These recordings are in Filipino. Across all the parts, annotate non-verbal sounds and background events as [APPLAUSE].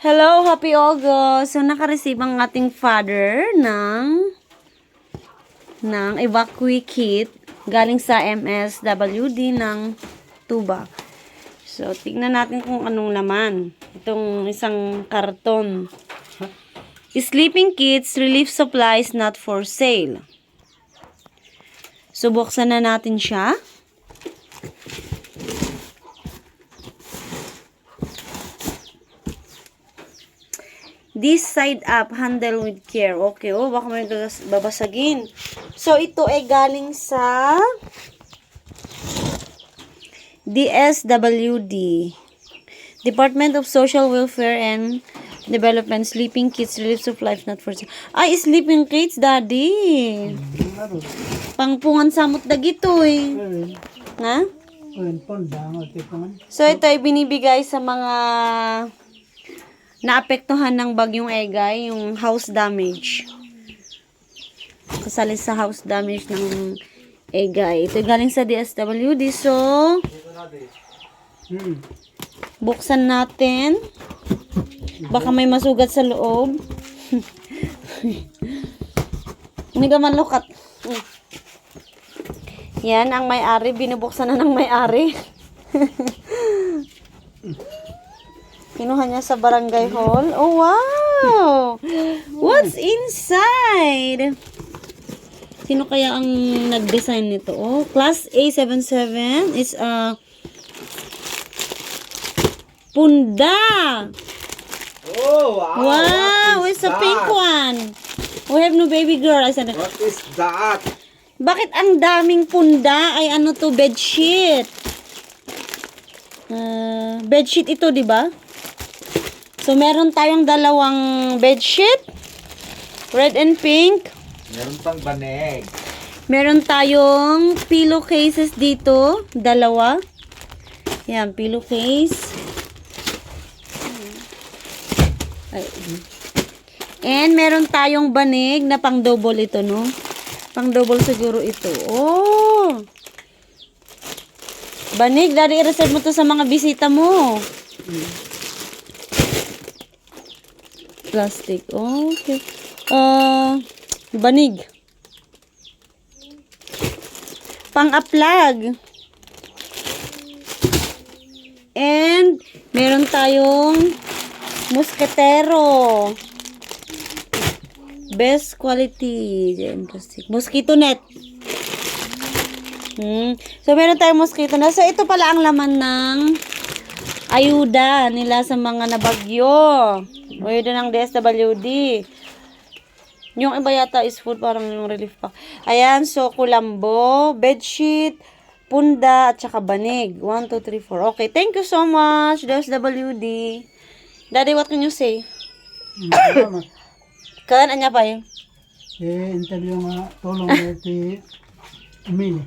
Hello, Happy August! So, nakareceive ang ating father ng ng evacuee kit galing sa MSWD ng tuba. So, tignan natin kung anong laman. Itong isang karton. Sleeping kits, relief supplies not for sale. So, buksan na natin siya. This side up, handle with care. Okay, oh, baka may babasagin. So, ito ay galing sa DSWD. Department of Social Welfare and Development. Sleeping Kits, Relief of Life, not for sale. Ay, sleeping kits, daddy. Pangpungan samot dagito eh. Na? So, ito ay binibigay sa mga naapektuhan ng bagyong Egay, yung house damage. Kasali sa house damage ng Egay. Ito galing sa DSWD. So, buksan natin. Baka may masugat sa loob. [LAUGHS] Hindi ka man. Yan, ang may-ari. Binubuksan na ng may-ari. [LAUGHS] Kinuha niya sa barangay hall. Oh, wow! What's inside? Sino kaya ang nag-design nito? Oh, Class A77 is a punda. Oh, wow. Wow, it's a that? pink one. We have no baby girl. I said, What is that? bakit ang daming punda? Ay ano to, bedsheet. Uh, bedsheet ito, di ba? So, meron tayong dalawang bedsheet. Red and pink. Meron pang banig. Meron tayong pillowcases dito. Dalawa. Yan, pillowcase. Ay. And meron tayong banig na pang double ito, no? Pang double siguro ito. Oh! Banig, daddy, i-reserve mo to sa mga bisita mo. Plastic. Okay. Uh, banig. Pang-aplag. And, meron tayong musketero. Best quality. Plastic. Mosquito net. Hmm. So, meron tayong mosquito net. So, ito pala ang laman ng ayuda nila sa mga nabagyo. Ayuda ng DSWD. Yung iba yata is food, parang yung relief pack. Ayan, so kulambo, bedsheet, punda, at saka banig. 1, 2, 3, 4. Okay, thank you so much, DSWD. Daddy, what can you say? [COUGHS] Kan, anya pa yun? Eh, interview nga tulong na ti Emily.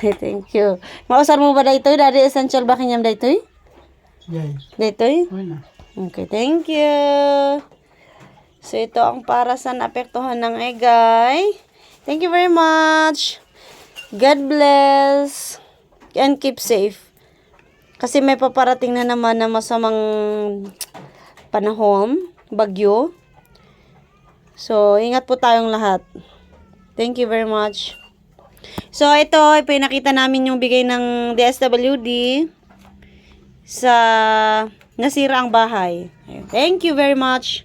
[LAUGHS] Thank you. Mausar mo ba daytoy? Daddy, essential ba kanyang daytoy? Yay. Daytoy? Na. Okay, thank you. So, ito ang para sa naapektuhan ng egay. Thank you very much. God bless. And keep safe. Kasi may paparating na naman na masamang panahon, bagyo. So, ingat po tayong lahat. Thank you very much. So, ito, pinakita namin yung bigay ng DSWD sa nasira ang bahay. Thank you very much.